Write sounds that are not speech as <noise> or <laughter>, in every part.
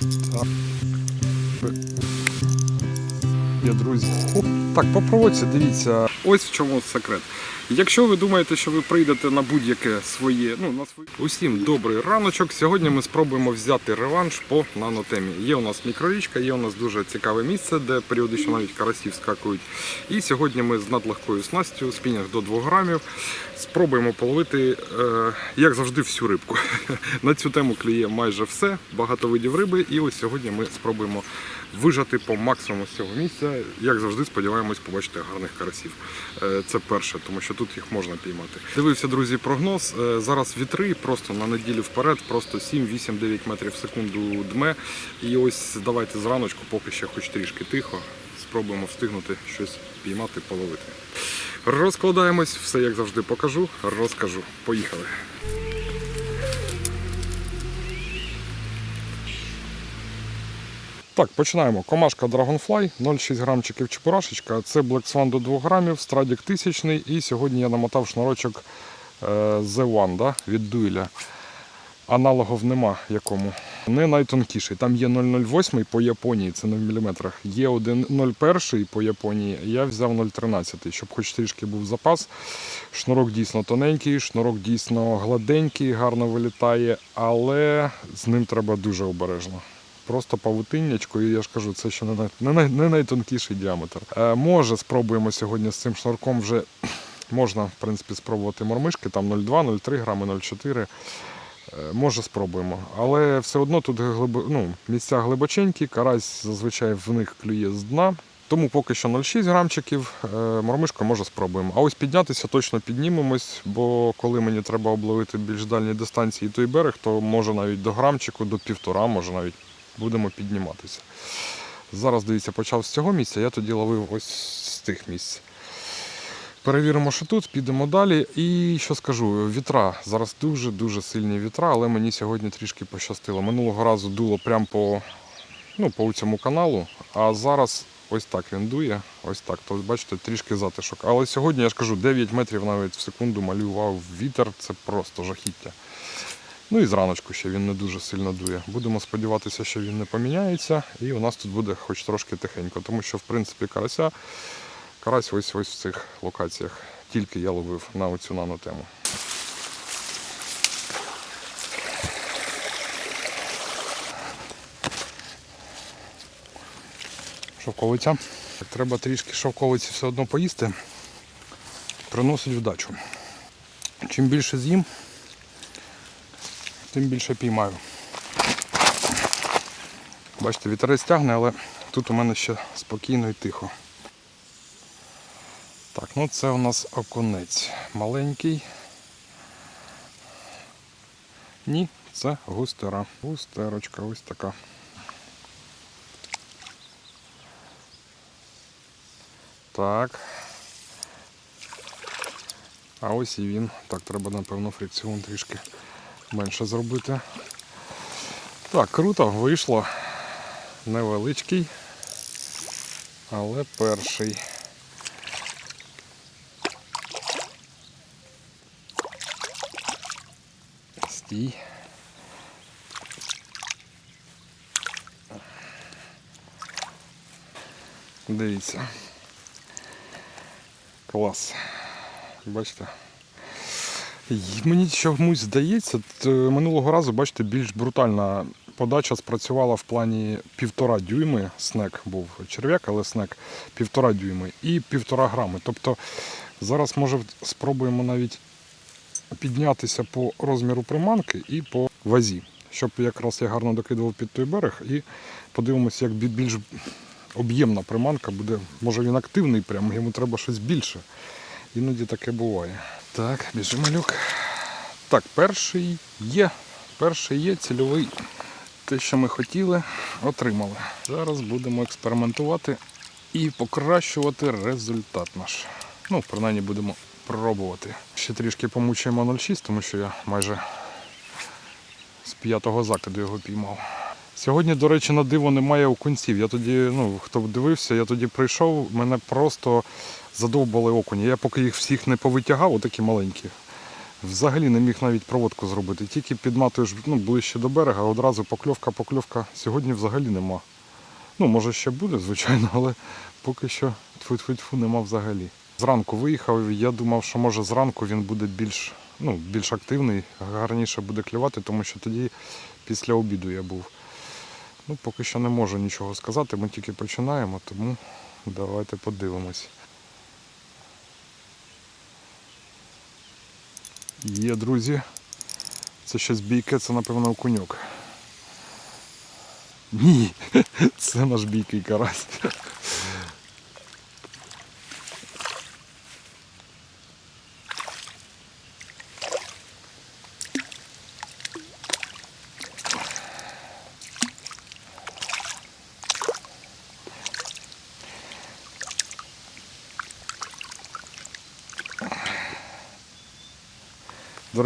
Talk. Є, друзі. Оп. Так, по проводці, дивіться, ось в чому секрет. Якщо ви думаєте, що ви прийдете на будь-яке своє, ну на свої усім добрий раночок. Сьогодні ми спробуємо взяти реванш по нанотемі. Є у нас мікрорічка, є у нас дуже цікаве місце, де періодично навіть карасі вскакують. І сьогодні ми з надлегкою снастю, спінінг до 2 грамів, спробуємо половити, е, як завжди, всю рибку. <laughs> На цю тему клює майже все, багато видів риби. І ось сьогодні ми спробуємо вижати по максимуму з цього місця. Як завжди, сподіваємось побачити гарних карасів. Е, Це перше, тому що тут їх можна піймати. Дивився, друзі, прогноз. Е, Зараз вітри просто на неділю вперед, просто 7, 8, 9 метрів в секунду дме. І ось давайте зраночку, поки ще хоч трішки тихо, спробуємо встигнути щось піймати, половити. Розкладаємось, все як завжди покажу, розкажу. Поїхали. Так, починаємо. Комашка Dragonfly, 0,6 грамчиків чепурашечка. Це Black Swan до 2 грамів, страдік тисячний. І сьогодні я намотав шнурочок е, The One да, від дуеля. Аналогов нема якому. Не найтонкіший. Там є 0,08 по Японії, це не в міліметрах. Є один 0,1 по Японії. Я взяв 0,13, щоб хоч трішки був запас. Шнурок дійсно тоненький, шнурок дійсно гладенький, гарно вилітає, але з ним треба дуже обережно. Просто павутиннячко, і я ж кажу, це ще не, най- не, най- не найтонкіший діаметр. Е, може, спробуємо сьогодні з цим шнурком вже <clears throat> можна, в принципі, спробувати мормишки, там 0,2, 0,3 грами, 0,4. Е, Може, спробуємо. Але все одно тут глибо, ну, місця глибоченькі, карась зазвичай в них клює з дна. Тому поки що 0,6 грамчиків, е, мормишку може спробуємо. А ось піднятися точно піднімемось, бо коли мені треба обловити більш дальні дистанції той берег, то може навіть до грамчику, до півтора, може навіть будемо підніматися. Зараз, дивіться, почав з цього місця, я тоді ловив ось з тих місць. Перевіримо, що тут, підемо далі. І що скажу, вітра. Зараз дуже-дуже сильні вітра, але мені сьогодні трішки пощастило. Минулого разу дуло прямо по, ну, по цьому каналу, а зараз ось так він дує. Ось так. То бачите, трішки затишок. Але сьогодні я ж кажу, 9 метрів навіть в секунду малював вітер, це просто жахіття. Ну і зраночку ще він не дуже сильно дує. Будемо сподіватися, що він не поміняється, і у нас тут буде хоч трошки тихенько, тому що в принципі карася, карась ось ось в цих локаціях. Тільки я ловив на оцю нанотему. Шовковиця. Треба трішки шовковиці все одно поїсти. Приносить вдачу. Чим більше з'їм, тим більше піймаю. Бачите, вітерець тягне, але тут у мене ще спокійно і тихо. Так, ну це у нас окунець маленький. Ні, це густера. Густерочка ось така. Так. А ось і він. Так, треба, напевно, фрикціон трішки менше зробити. Так, круто, вийшло. Невеличкий, але перший. Стій. Дивіться. Клас. Бачите? Мені чомусь здається, т- минулого разу, бачите, більш брутальна подача спрацювала в плані півтора дюйми. Снек був черв'як, але снек півтора дюйми і півтора грами. Тобто зараз може спробуємо навіть піднятися по розміру приманки і по вазі, щоб якраз я гарно докидував під той берег і подивимося, як більш об'ємна приманка буде. Може він активний, прямо йому треба щось більше. Іноді таке буває. Так, біжи малюк. Так, перший є. Перший є цільовий. Те, що ми хотіли, отримали. Зараз будемо експериментувати і покращувати результат наш. Ну, принаймні будемо пробувати. Ще трішки помучаємо 0,6, тому що я майже з п'ятого закиду його піймав. Сьогодні, до речі, на диво немає окунців. Я тоді, ну, хто дивився, я тоді прийшов, мене просто задовбали окуні. Я поки їх всіх не повитягав, отакі маленькі. Взагалі не міг навіть проводку зробити. Тільки підматуєш ну, ближче до берега, одразу покльовка, покльовка. Сьогодні взагалі нема. Ну, може ще буде, звичайно, але поки що тьфу-тьфу-тьфу нема взагалі. Зранку виїхав, я думав, що може зранку він буде більш, ну, більш активний, гарніше буде клювати, тому що тоді після обіду я був. Ну, поки що не можу нічого сказати, ми тільки починаємо, тому давайте подивимось. Є, друзі. Це щось бійке, це напевно окуньок. Ні, <laughs> це наш бійкий карась.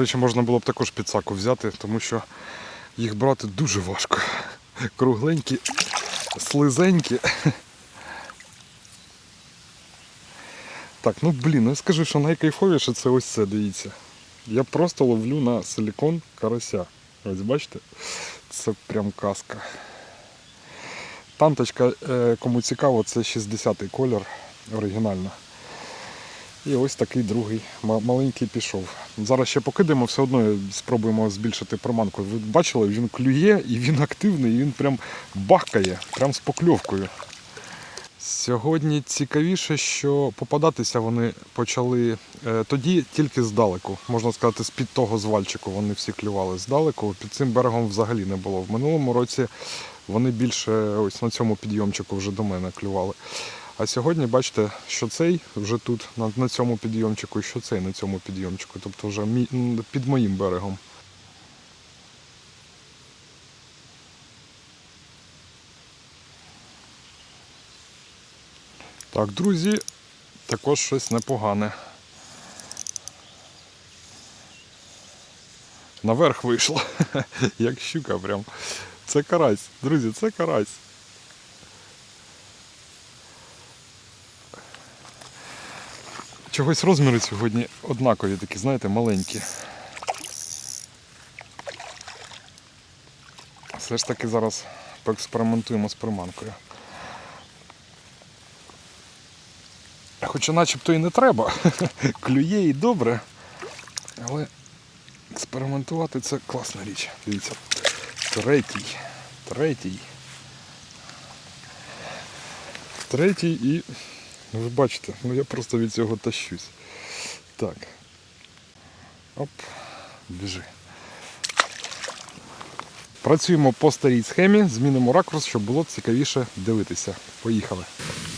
Речі, можна було б також підсаку взяти, тому що їх брати дуже важко. Кругленькі, слизенькі. Так, ну блін, ну я скажу, що найкайфовіше це ось це, дивіться. Я просто ловлю на силікон карася. Ось бачите? Це прям казка. Танточка, е, кому цікаво, це 60-й колір оригінальна. І ось такий другий маленький пішов. Зараз ще покидаємо, все одно спробуємо збільшити приманку. Ви бачили, він клює і він активний, і він прям бахкає, прям з покльовкою. Сьогодні цікавіше, що попадатися вони почали е, тоді тільки здалеку. Можна сказати, з-під того звальчику вони всі клювали здалеку. Під цим берегом взагалі не було. В минулому році вони більше ось на цьому підйомчику вже до мене клювали. А сьогодні бачите, що цей вже тут, на, на цьому підйомчику, і що цей на цьому підйомчику. Тобто вже мі, під моїм берегом. Так, друзі, також щось непогане. Наверх вийшло, <laughs> як щука прям. Це карась, друзі, це карась. Чогось розміри сьогодні однакові такі, знаєте, маленькі. Все ж таки зараз поекспериментуємо з приманкою. Хоча начебто і не треба. <laughs> Клює і добре. Але експериментувати це класна річ. Дивіться. Третій. Третій. Третій і Ну, ви бачите, ну я просто від цього тащусь. Так. Оп, біжи. Працюємо по старій схемі, змінимо ракурс, щоб було цікавіше дивитися. Поїхали.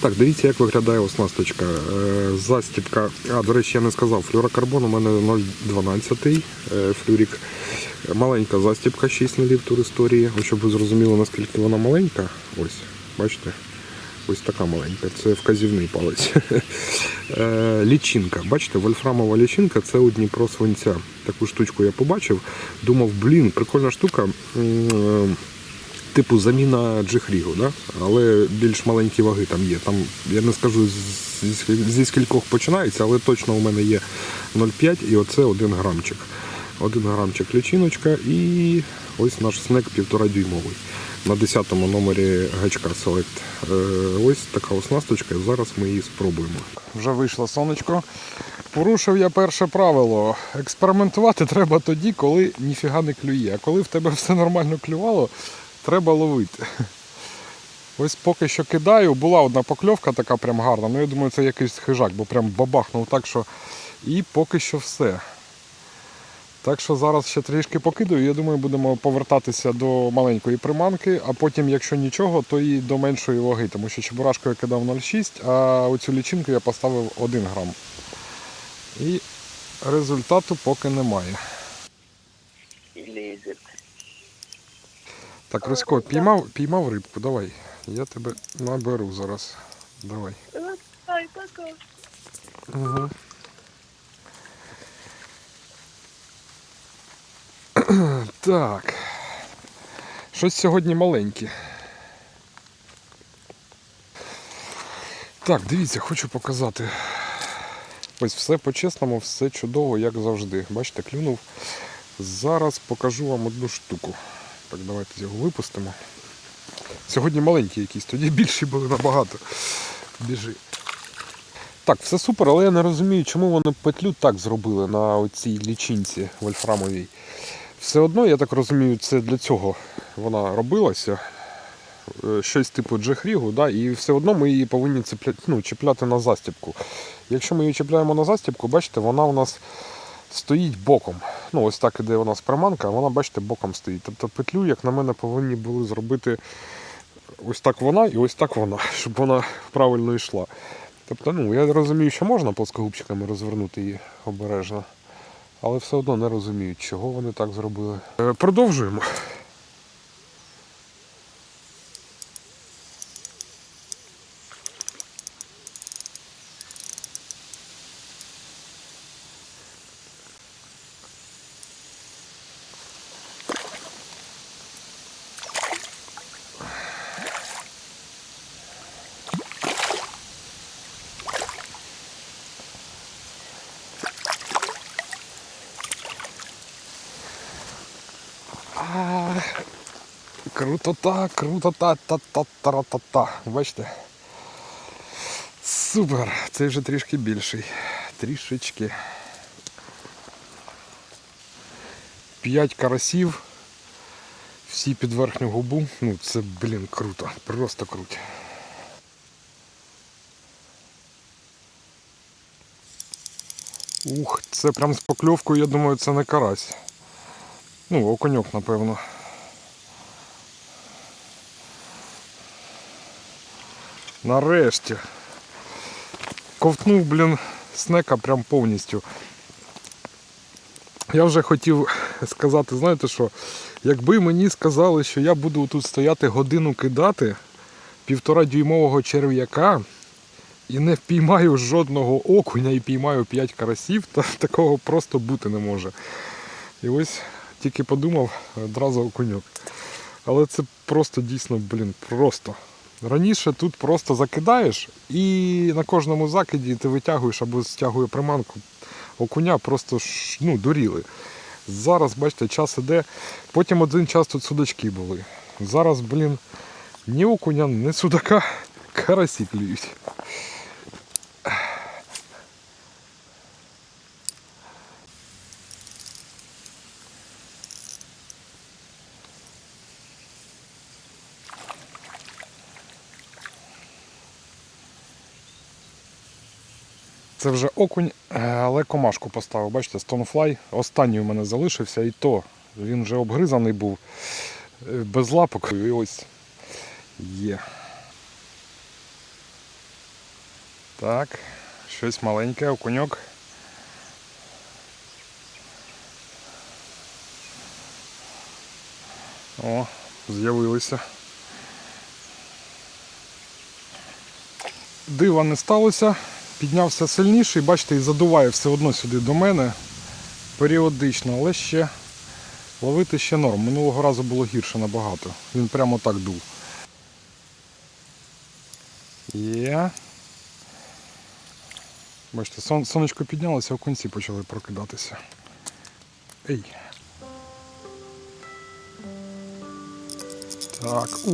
Так, дивіться, як виглядає оснасточка. Е, Застібка. А, до речі, я не сказав, флюрокарбон у мене 0,12 е, флюрік. Маленька застібка 6 мл. Ось щоб ви зрозуміли, наскільки вона маленька. Ось, бачите? Ось така маленька, це вказівний палець. <laughs> Е, Лічинка. Бачите, вольфрамова лічинка це у Дніпро свинця. Таку штучку я побачив. Думав, блін, прикольна штука. Е, Типу заміна джихрігу, да? але більш маленькі ваги там є. Там, я не скажу зі, скількох починається, але точно у мене є 0,5 і оце 1 грамчик. 1 грамчик лічиночка і ось наш снек 1,5 дюймовий. На 10-му номері гачка Select. Е, Ось така оснасточка, зараз ми її спробуємо. Вже вийшло сонечко. Порушив я перше правило. Експериментувати треба тоді, коли ніфіга не клює. А коли в тебе все нормально клювало, треба ловити. Ось поки що кидаю, була одна покльовка така прям гарна. Ну я думаю, це якийсь хижак, бо прям бабахнув так, що. І поки що все. Так що зараз ще трішки покидаю. Я думаю, будемо повертатися до маленької приманки, а потім, якщо нічого, то і до меншої ваги, тому що чебурашку я кидав 0,6, а оцю лічинку я поставив 1 грам. І результату поки немає. Так, Русько, піймав, піймав рибку, давай. Я тебе наберу зараз. Давай. Угу. <clears throat> Так. Щось сьогодні маленьке. Так, дивіться, хочу показати. Ось все по-чесному, все чудово, як завжди. Бачите, клюнув. Зараз покажу вам одну штуку. Так, давайте його випустимо. Сьогодні маленькі якісь, тоді більші були набагато. Біжи. Так, все супер, але я не розумію, чому вони петлю так зробили на оцій лічинці вольфрамовій. Все одно, я так розумію, це для цього вона робилася. Е, Щось типу джехрігу, да, і все одно ми її повинні цепляти, ну, чіпляти на застібку. Якщо ми її чіпляємо на застібку, бачите, вона у нас стоїть боком. Ну, ось так іде у нас приманка, вона, бачите, боком стоїть. Тобто петлю, як на мене, повинні були зробити ось так вона і ось так вона, <laughs> щоб вона правильно йшла. Тобто, ну, я розумію, що можна плоскогубчиками розвернути її обережно, але все одно не розуміють, чого вони так зробили. Е, Продовжуємо. А, Крутота, крутота, та та та та та Бачите? Супер! Цей вже трішки більший. Трішечки. П'ять карасів. Всі під верхню губу. Ну це, блін, круто. Просто круто. Ух, це прям з покльовкою, я думаю, це не карась. Ну, окуньок, напевно. Нарешті. Ковтнув, блін, снека прям повністю. Я вже хотів сказати, знаєте що, якби мені сказали, що я буду тут стояти годину кидати півтора дюймового черв'яка і не впіймаю жодного окуня і піймаю 5 карасів, то такого просто бути не може. І ось тільки подумав, одразу окуньок. Але це просто дійсно, блін, просто. Раніше тут просто закидаєш і на кожному закиді ти витягуєш або стягує приманку. Окуня просто ну, дуріли. Зараз, бачите, час іде. Потім один час тут судачки були. Зараз, блін, ні окуня, ні судака, <laughs> карасі клюють. Це вже окунь, е, але комашку поставив. Бачите, Stonefly. Останній у мене залишився і то він вже обгризаний був е, без лапок. І ось є. Так, щось маленьке, окуньок. О, з'явилися. Дива не сталося піднявся сильніший, бачите, і задуває все одно сюди до мене періодично, але ще ловити ще норм. Минулого разу було гірше набагато. Він прямо так дув. Є. Бачите, сон, сонечко піднялося, а окунці почали прокидатися. Ей. Так, о!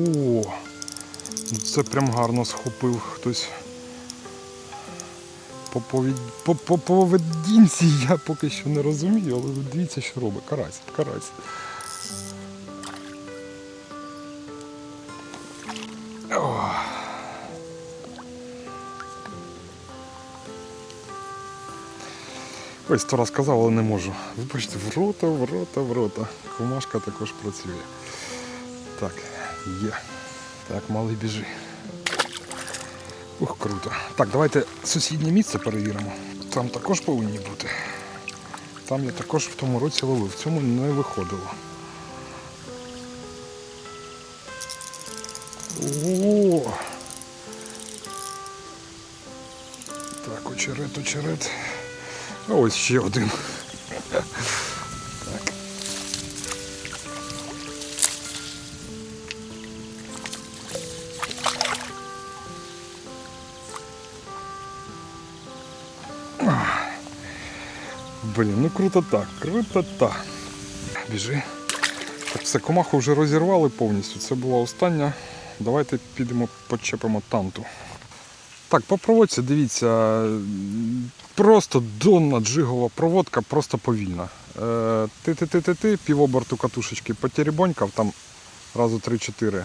Ну Це прям гарно схопив хтось по, поведінці я поки що не розумію, але дивіться, що робить. Карась, карась. Ось то розказав, але не можу. Вибачте, в рота, в рота, в рота. Комашка також працює. Так, є. Так, малий біжи. Ух, круто. Так, давайте сусіднє місце перевіримо. Там також повинні бути. Там я також в тому році ловив, в цьому не виходило. О! Так, очерет, очерет. Ось ще один. Блін, ну крутота, крутота. Біжи. Так, все, комаху вже розірвали повністю. Це була остання. Давайте підемо почепимо танту. Так, по проводці, дивіться, просто донна джигова проводка, просто повільна. Е, Ти-ти-ти-ти-ти, півоборту катушечки потеребонькав, там разу 3-4.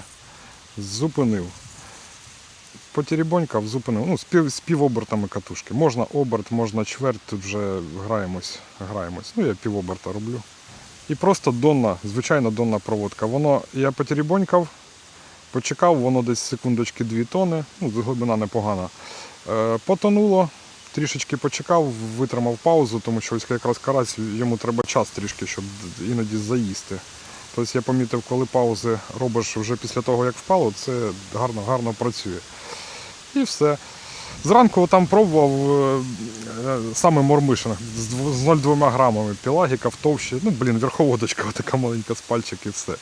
Зупинив. Потеребонькав, зупинив. Ну, з, пів, з півобертами катушки. Можна оберт, можна чверть, тут вже граємось. граємось. Ну, я півоберта роблю. І просто донна, звичайна донна проводка. Воно, я потеребонькав, почекав, воно десь секундочки 2 тони, ну, глибина непогана. Е, потонуло, трішечки почекав, витримав паузу, тому що ось якраз карась, йому треба час трішки, щоб іноді заїсти. Тобто я помітив, коли паузи робиш вже після того, як впало, це гарно, гарно працює. І все. Зранку там пробував е, е, саме мормишинг з 0,2 грамами пілагіка в товщі. Ну, блін, верховодочка <laughs> така маленька з пальчик і все.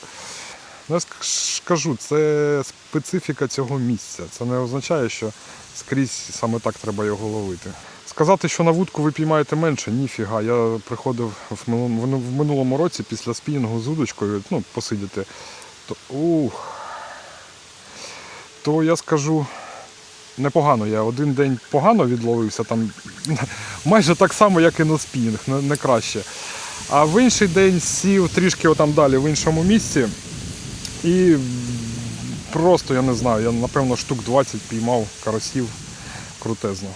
Ну, я ж кажу, це специфіка цього місця. Це не означає, що скрізь саме так треба його ловити. Сказати, що на вудку ви піймаєте менше, ніфіга. Я приходив в минулому році після спінінгу з удочкою, ну, посидіти. То, ух, то я скажу, непогано. Я один день погано відловився, там <laughs> майже так само, як і на спінінг, не, не краще. А в інший день сів трішки отам далі, в іншому місці. І просто, я не знаю, я напевно штук 20 піймав карасів крутезно.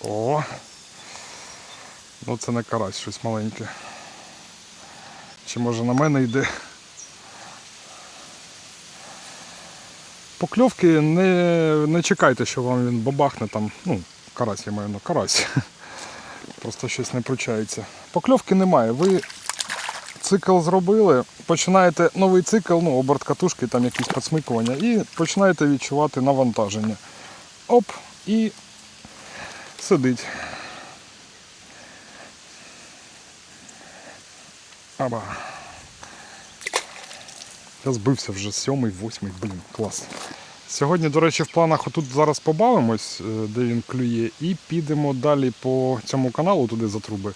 О! Ну це не карась, щось маленьке. Чи може на мене йде? Покльовки не, не чекайте, що вам він бабахне там. Ну, карась я маю на карась. <laughs> Просто щось не пручається. Покльовки немає. Ви цикл зробили, починаєте новий цикл, ну, оберт катушки, там якісь підсмикування, і починаєте відчувати навантаження. Оп, і сидить. Аба. Я збився вже сьомий, восьмий, блін, клас. Сьогодні, до речі, в планах отут зараз побавимось, е, де він клює, і підемо далі по цьому каналу туди за труби.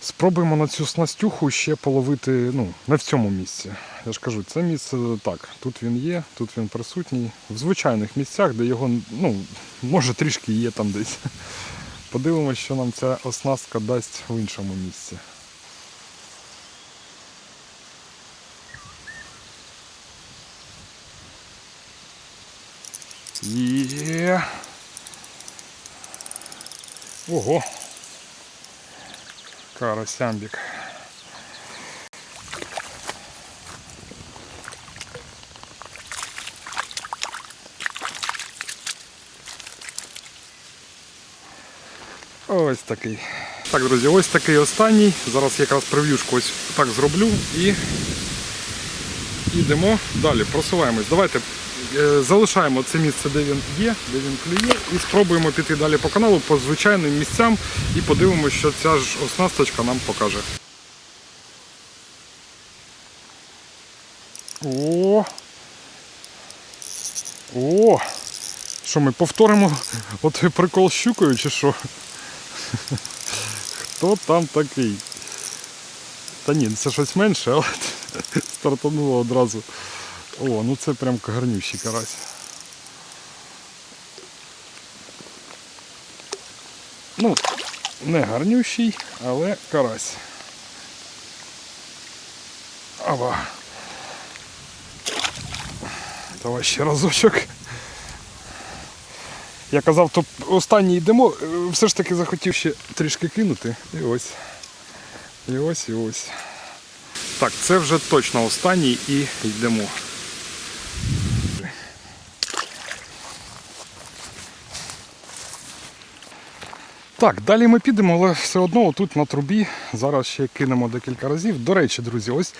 Спробуємо на цю снастюху ще половити, ну, не в цьому місці. Я ж кажу, це місце так. Тут він є, тут він присутній. В звичайних місцях, де його, ну, може трішки є там десь. <laughs> Подивимось, що нам ця оснастка дасть в іншому місці. Є. Ого. Карасямбік. Ось такий. Так, друзі, ось такий останній. Зараз якраз прев'юшку ось так зроблю і йдемо далі, просуваємось. Давайте залишаємо це місце, де він є, де він клює, і спробуємо піти далі по каналу по звичайним місцям і подивимося, що ця ж оснасточка нам покаже. О! О! Що ми повторимо от прикол з щукою чи що? Хто там такий? Та ні, це щось менше, але <laughs> стартануло одразу. О, ну це прям гарнющий карась. Ну, не гарнющий, але карась. Ава. Давай ще разочок. Я казав, то останній йдемо, е, все ж таки захотів ще трішки кинути. І ось. І ось, і ось. Так, це вже точно останній і йдемо. Так, далі ми підемо, але все одно тут на трубі. Зараз ще кинемо декілька разів. До речі, друзі, ось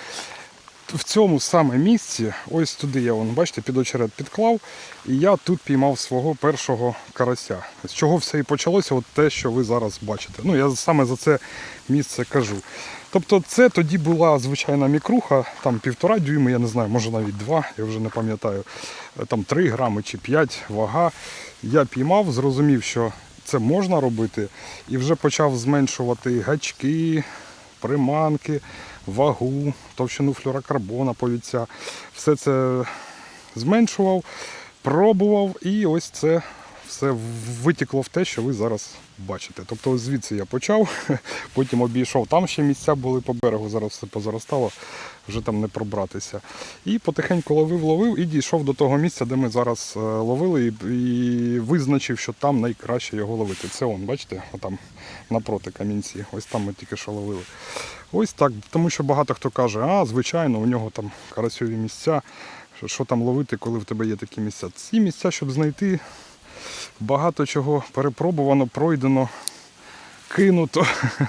в цьому саме місці, ось туди я вон, бачите, під очерет підклав, і я тут піймав свого першого карася. З чого все і почалося, от те, що ви зараз бачите. Ну, я саме за це місце кажу. Тобто це тоді була звичайна мікруха, там півтора дюйми, я не знаю, може навіть два, я вже не пам'ятаю, Е, там 3 грами чи 5 вага. Я піймав, зрозумів, що це можна робити, і вже почав зменшувати гачки, приманки, вагу, товщину флюорокарбона, повіця. Все це зменшував, пробував, і ось це все витікло в те, що ви зараз бачите. Тобто звідси я почав, <laughs> потім обійшов. Там ще місця були по берегу, зараз все позаростало, вже там не пробратися. І потихеньку ловив, ловив і дійшов до того місця, де ми зараз е, ловили, і, визначив, що там найкраще його ловити. Це он, бачите, отам напроти камінці. Ось там ми тільки що ловили. Ось так, тому що багато хто каже, а звичайно, у нього там карасьові місця. Що там ловити, коли в тебе є такі місця? Ці місця, щоб знайти, багато чого перепробувано, пройдено, кинуто.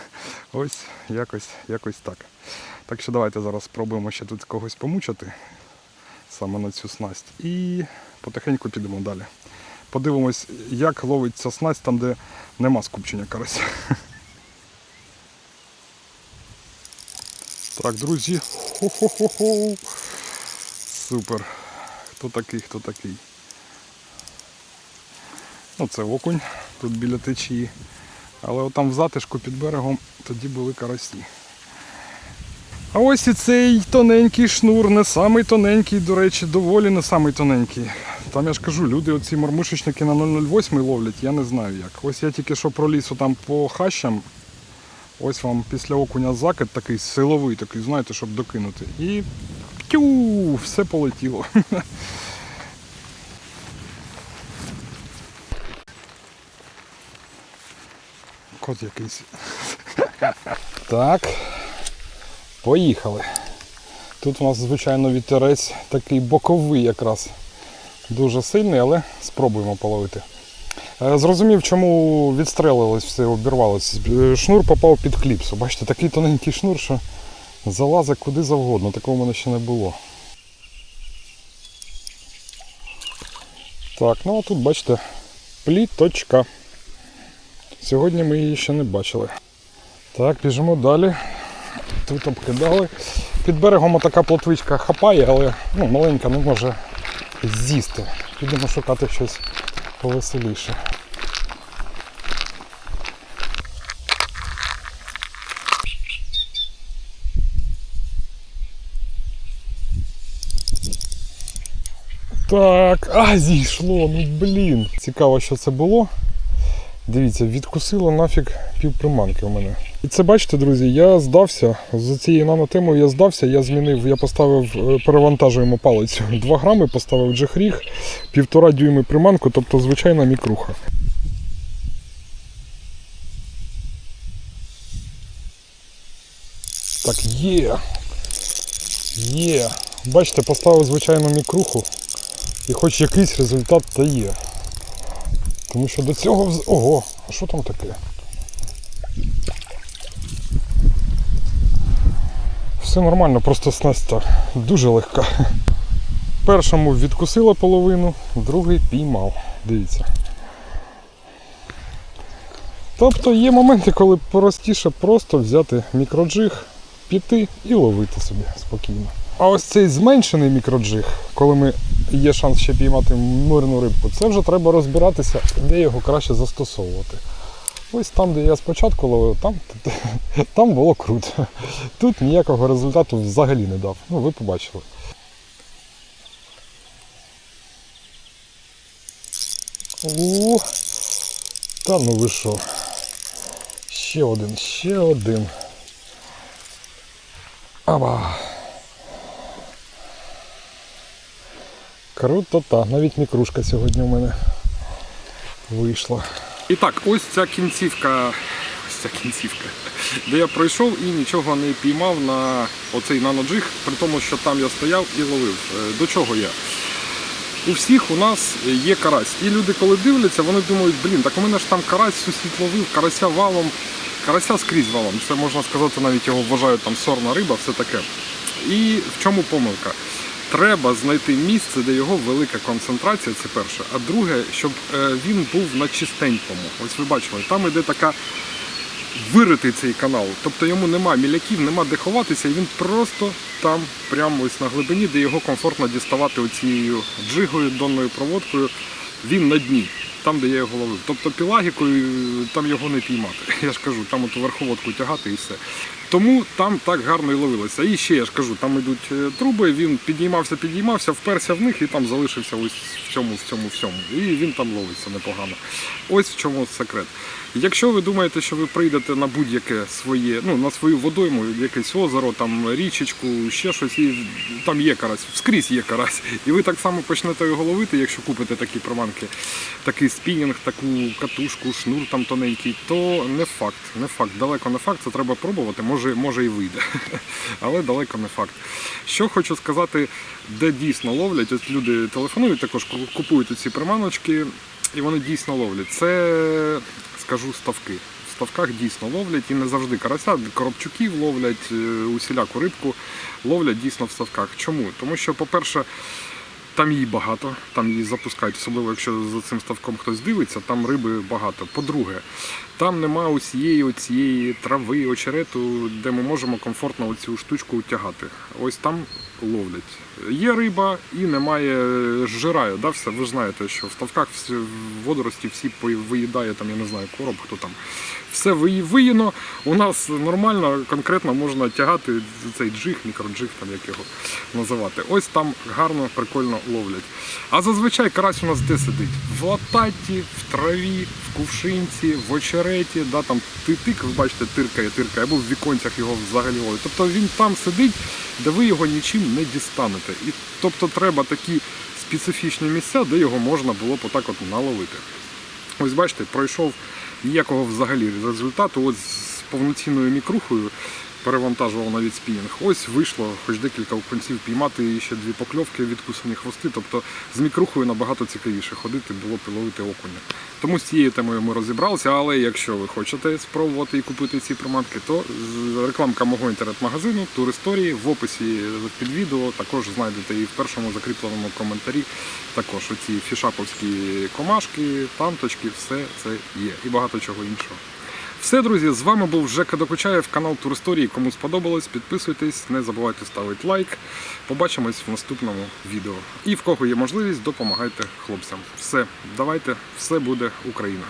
<laughs> Ось якось, якось так. Так що давайте зараз спробуємо ще тут когось помучити саме на цю снасть. І потихеньку підемо далі. Подивимось, як ловиться снасть там, де нема скупчення карася. <laughs> Так, друзі. Хо-хо-хо-хо. Супер. Хто такий, хто такий? Ну, це окунь тут біля течії. Але отам в затишку під берегом тоді були карасі. А ось і цей тоненький шнур, не самий тоненький, до речі, доволі не самий тоненький. Там я ж кажу, люди оці мормишечники на 008 ловлять, я не знаю як. Ось я тільки що проліз там по хащам. Ось вам після окуня закид такий силовий, такий, знаєте, щоб докинути. І тю, все полетіло. <laughs> Кот якийсь. Так. Поїхали. Тут у нас, звичайно, вітерець такий боковий якраз. Дуже сильний, але спробуємо половити. Е, Зрозумів, чому відстрелилось все, обірвалось. Е, Шнур попав під кліпсу. Бачите, такий тоненький шнур, що залазить куди завгодно. Такого в мене ще не було. Так, ну а тут бачите, пліточка. Сьогодні ми її ще не бачили. Так, біжимо далі. Тут обкидали. Під берегом така плотвичка хапає, але ну, маленька не може з'їсти. Підемо шукати щось повеселіше. Так, а зійшло, ну блін. Цікаво, що це було. Дивіться, відкусило нафіг півприманки у мене. І це бачите, друзі, я здався. За цією нанотемою я здався, я змінив, я поставив, е, перевантажуємо палицю. 2 <laughs> грами поставив джехріг, півтора дюйми приманку, тобто звичайна мікруха. Так, є. Є. Бачите, поставив звичайну мікруху і хоч якийсь результат та є. Тому що до цього вз- Ого, а що там таке? Все нормально, просто снасть та дуже легка. Першому відкусила половину, другий піймав. Дивіться. Тобто є моменти, коли простіше просто взяти мікроджиг, піти і ловити собі спокійно. А ось цей зменшений мікроджиг, коли ми є шанс ще піймати мирну рибку, це вже треба розбиратися, де його краще застосовувати. Ось там, де я спочатку ловив, там, <laughs> там було круто. Тут ніякого результату взагалі не дав. Ну, ви побачили. О, та ну ви що. Ще один, ще один. Аба. Круто, та навіть мікрушка сьогодні у мене вийшла. І так, ось ця кінцівка, ось ця кінцівка, де я пройшов і нічого не піймав на оцей наноджиг, при тому, що там я стояв і ловив. Е, До чого я? У всіх у нас є карась. І люди, коли дивляться, вони думають, блін, так у мене ж там карась сусід ловив, карася валом, карася скрізь валом. Це можна сказати, навіть його вважають там сорна риба, все таке. І в чому помилка? Треба знайти місце, де його велика концентрація, це перше. А друге, щоб е, він був на чистенькому. Ось ви бачили, там іде така виритий цей канал. Тобто йому нема міляків, нема де ховатися, і він просто там, прямо ось на глибині, де його комфортно діставати оцією джигою, донною проводкою. Він на дні, там, де я його ловив. Тобто пілагікою там його не піймати. <laughs> Я ж кажу, там от верховодку тягати і все. Тому там так гарно і ловилося. І ще я ж кажу, там йдуть е, труби, він підіймався, підіймався, вперся в них і там залишився ось в цьому, в цьому, в цьому. І він там ловиться непогано. Ось в чому секрет. Якщо ви думаєте, що ви прийдете на будь-яке своє, ну на свою водойму, якесь озеро, там річечку, ще щось, і там є карась, скрізь є карась, і ви так само почнете його ловити, якщо купите такі приманки, такий спінінг, таку катушку, шнур там тоненький, то не факт, не факт, далеко не факт, це треба пробувати, може, може і вийде, <laughs> але далеко не факт. Що хочу сказати, де дійсно ловлять, от люди телефонують, також купують ці приманочки, і вони дійсно ловлять. Це скажу ставки. В ставках дійсно ловлять і не завжди карася, коробчуків ловлять, е, усіляку рибку ловлять дійсно в ставках. Чому? Тому що, по-перше, там її багато, там її запускають, особливо якщо за цим ставком хтось дивиться, там риби багато. По-друге, там нема усієї оцієї трави, очерету, де ми можемо комфортно оцю штучку тягати. Ось там ловлять. Є риба і немає жираю, да, все. Ви ж знаєте, що в ставках всі водорості всі виїдає, там, я не знаю, короб, хто там. Все виїно. У нас нормально, конкретно можна тягати цей джиг, мікроджиг, там як його називати. Ось там гарно, прикольно ловлять. А зазвичай карась у нас де сидить? В лататі, в траві, в кувшинці, в очереті, да, там ти тик, ви бачите, тиркає, тиркає, або в віконцях його взагалі ловить. Тобто він там сидить, де ви його нічим не дістанете. І тобто треба такі специфічні місця, де його можна було б отак от наловити. Ось бачите, пройшов ніякого взагалі результату. От з повноцінною мікрухою перевантажував навіть спінінг. Ось вийшло хоч декілька окунців піймати і ще дві покльовки, відкусані хвости. Тобто з мікрухою набагато цікавіше ходити було б і ловити окуня. Тому з цією темою ми розібралися, але якщо ви хочете спробувати і купити ці приманки, то рекламка мого інтернет-магазину Туристорії в описі під відео також знайдете і в першому закріпленому коментарі також оці фішаповські комашки, танточки, все це є і багато чого іншого. Все, друзі, з вами був Жека Докучаєв, канал Туристорії. Кому сподобалось, підписуйтесь, не забувайте ставити лайк. Побачимось в наступному відео. І в кого є можливість, допомагайте хлопцям. Все, давайте, все буде Україна.